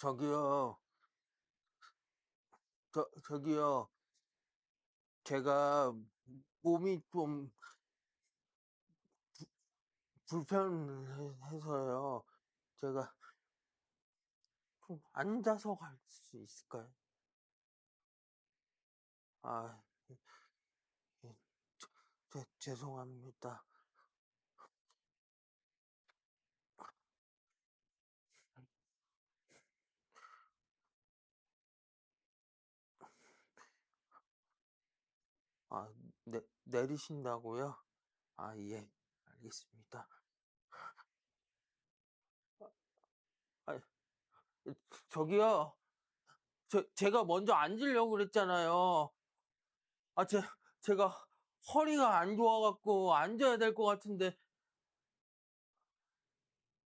저기요. 저, 저기요. 제가 몸이 좀 부- 불편해서요. 제가 좀 앉아서 갈 수 있을까요? 아, 예, 예, 죄송합니다. 아, 내, 내리신다고요? 아, 예, 알겠습니다. 아, 저기요. 저, 제가 먼저 앉으려고 그랬잖아요. 아, 제, 제가 허리가 안 좋아갖고 앉아야 될 것 같은데